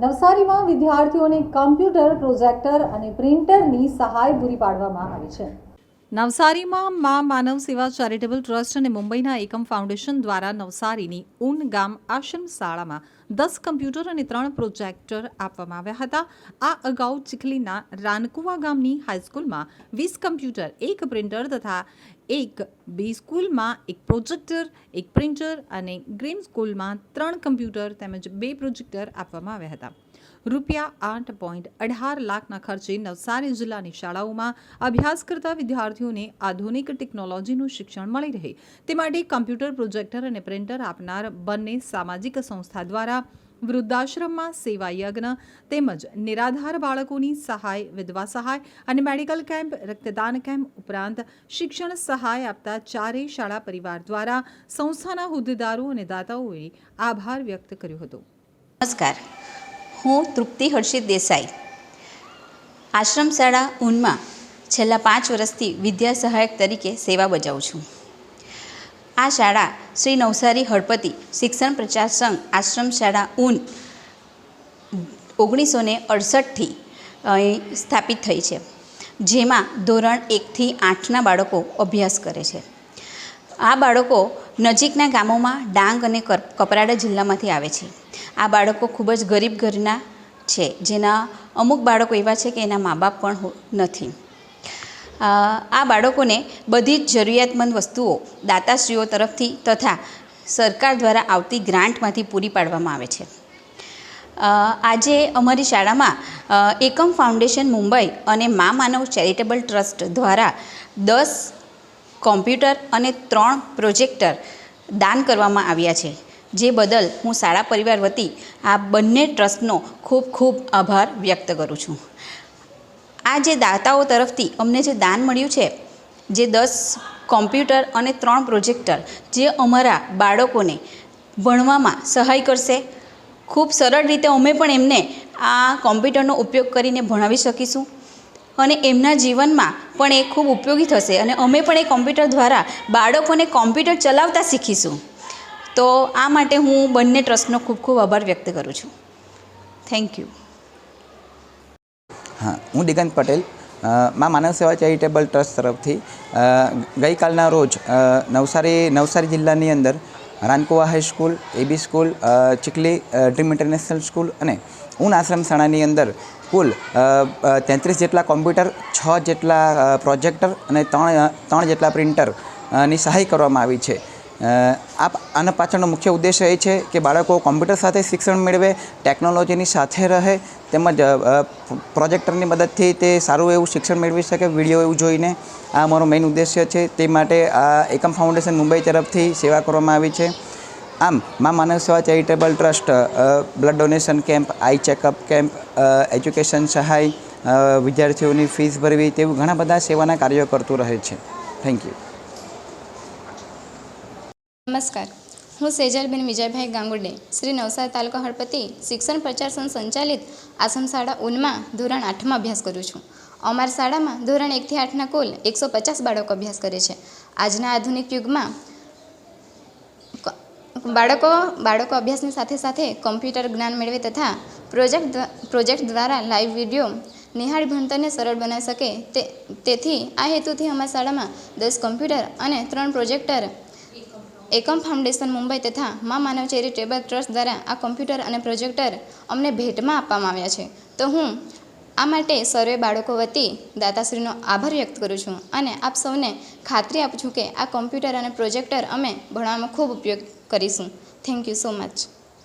નવસારીમાં વિદ્યાર્થીઓને computer projector અને પ્રિન્ટરની સહાય પૂરી પાડવામાં આવી છે. નવસારીમાં મા માનવ સેવા ચેરિટેબલ ટ્રસ્ટ અને મુંબઈના એકમ ફાઉન્ડેશન દ્વારા નવસારીની ઉન ગામ આશ્રમ શાળામાં દસ કમ્પ્યુટર અને ત્રણ પ્રોજેક્ટર આપવામાં આવ્યા હતા. આ અગાઉ ચીખલીના રાનકુવા ગામની હાઈસ્કૂલમાં વીસ કમ્પ્યુટર, એક પ્રિન્ટર તથા એક બી સ્કૂલમાં એક પ્રોજેક્ટર, એક પ્રિન્ટર અને ગ્રીન સ્કૂલમાં ત્રણ કમ્પ્યુટર તેમજ બે પ્રોજેક્ટર આપવામાં આવ્યા હતા. રૂપિયા આઠ પોઈન્ટ અઢાર લાખના ખર્ચે નવસારી જિલ્લાની શાળાઓમાં અભ્યાસ કરતા વિદ્યાર્થીઓને આધુનિક ટેકનોલોજીનું શિક્ષણ મળી રહે. તે માટે કમ્પ્યુટર પ્રોજેક્ટર અને પ્રિન્ટર આપનાર બંને સામાજિક સંસ્થા દ્વારા વૃદ્ધાશ્રમમાં સેવા યજ્ઞ તેમજ નિરાધાર બાળકોની સહાય વિધવા સહાય અને મેડિકલ કેમ્પ, રક્તદાન કેમ્પ ઉપરાંત શિક્ષણ સહાય આપતા ચારેય શાળા પરિવાર દ્વારા સંસ્થાના હોદ્દેદારો અને દાતાઓએ આભાર વ્યક્ત કર્યો હતો. નમસ્કાર. હું તૃપ્તિ હર્ષિત દેસાઈ. આશ્રમ શાળા ઊનમાં છેલ્લા પાંચ વર્ષથી વિદ્યા સહાયક તરીકે સેવા બજાવું છું. આ શાળા શ્રી નવસારી હળપતિ શિક્ષણ પ્રચાર સંઘ આશ્રમ શાળા ઊન ઓગણીસો ને અડસઠથી સ્થાપિત થઈ છે, જેમાં ધોરણ એકથી આઠના બાળકો અભ્યાસ કરે છે. આ બાળકો નજીકના ગામોમાં ડાંગ અને કપરાડા જિલ્લામાંથી આવે છે. આ બાળકો ખૂબ જ ગરીબ ઘરના છે. જેના અમુક બાળકો એવા છે કે એના મા બાપ પણ નથી. આ બાળકોને બધી જ જરૂરિયાતમંદ વસ્તુઓ દાતાશ્રીઓ તરફથી તથા સરકાર દ્વારા આવતી ગ્રાન્ટમાંથી પૂરી પાડવામાં આવે છે. આજે અમારી શાળામાં એકમ ફાઉન્ડેશન મુંબઈ અને મા માનવ ચેરિટેબલ ટ્રસ્ટ દ્વારા દસ કોમ્પ્યુટર અને ત્રણ પ્રોજેક્ટર દાન કરવામાં આવ્યા છે. જે બદલ હું શાળા પરિવાર વતી આ બંને ટ્રસ્ટનો ખૂબ ખૂબ આભાર વ્યક્ત કરું છું. આ જે દાતાઓ તરફથી અમને જે દાન મળ્યું છે, જે દસ કોમ્પ્યુટર અને ત્રણ પ્રોજેક્ટર જે અમારા બાળકોને ભણવામાં સહાય કરશે, ખૂબ સરળ રીતે અમે પણ એમને આ કોમ્પ્યુટરનો ઉપયોગ કરીને ભણાવી શકીશું અને એમના જીવનમાં પણ એ ખૂબ ઉપયોગી થશે અને અમે પણ એ કોમ્પ્યુટર દ્વારા બાળકોને કોમ્પ્યુટર ચલાવતા શીખીશું. તો આ માટે હું બંને ટ્રસ્ટનો ખૂબ ખૂબ આભાર વ્યક્ત કરું છું. થેન્ક યુ હા, હું દિગંત પટેલ. માં માનવ સેવા ચેરિટેબલ ટ્રસ્ટ તરફથી ગઈકાલના રોજ નવસારી નવસારી જિલ્લાની અંદર Rankuva high school AB school Chikhli dream international school અને ઉન આશ્રમ શાળાની અંદર કુલ તેત્રીસ જેટલા કોમ્પ્યુટર, છ જેટલા પ્રોજેક્ટર અને ત્રણ ત્રણ જેટલા પ્રિન્ટરની સહાય કરવામાં આવી છે. આ આના પાછળનો મુખ્ય ઉદ્દેશ એ છે કે બાળકો કોમ્પ્યુટર સાથે શિક્ષણ મેળવે, ટેકનોલોજીની સાથે રહે, તેમજ પ્રોજેક્ટરની મદદથી તે સારું એવું શિક્ષણ મેળવી શકે, વીડિયો એવું જોઈને. આ અમારો મેઇન ઉદ્દેશ્ય છે. તે માટે આ એકમ ફાઉન્ડેશન મુંબઈ તરફથી સેવા કરવામાં આવી છે. આમ, Maa Manav Seva charitable trust blood donation camp eye checkup camp education સહાય વિદ્યાર્થીઓની ફીસ ભરવી તેવું ઘણા બધા સેવાના કાર્યો કરતું રહે છે. થેન્ક યુ નમસ્કાર. હું સેજલબેન વિજયભાઈ ગાંગુડે. શ્રી નવસારી તાલુકા હળપતિ શિક્ષણ પ્રચાર સંઘ સંચાલિત આસમ શાળા ઉનમાં ધોરણ આઠમાં અભ્યાસ કરું છું. અમારી શાળામાં ધોરણ એકથી આઠના કુલ એકસો પચાસ બાળકો અભ્યાસ કરે છે. આજના આધુનિક યુગમાં બાળકો બાળકો અભ્યાસની સાથે સાથે કમ્પ્યુટર જ્ઞાન મેળવે તથા પ્રોજેક્ટ પ્રોજેક્ટ દ્વારા લાઈવ વીડિયો નિહાળી ભણતરને સરળ બનાવી શકે તે, તેથી આ હેતુથી અમારી શાળામાં દસ કમ્પ્યુટર અને ત્રણ પ્રોજેક્ટર એકમ ફાઉન્ડેશન મુંબઈ તથા મા માનવ ચેરિટેબલ ટ્રસ્ટ દ્વારા આ કોમ્પ્યુટર અને પ્રોજેક્ટર અમને ભેટમાં આપવામાં આવ્યા છે. તો હું આ માટે સર્વે બાળકો વતી દાતાશ્રીનો આભાર વ્યક્ત કરું છું અને આપ સૌને ખાતરી આપું છું કે આ કોમ્પ્યુટર અને પ્રોજેક્ટર અમે ભણવામાં ખૂબ ઉપયોગ કરીશું. Thank you so much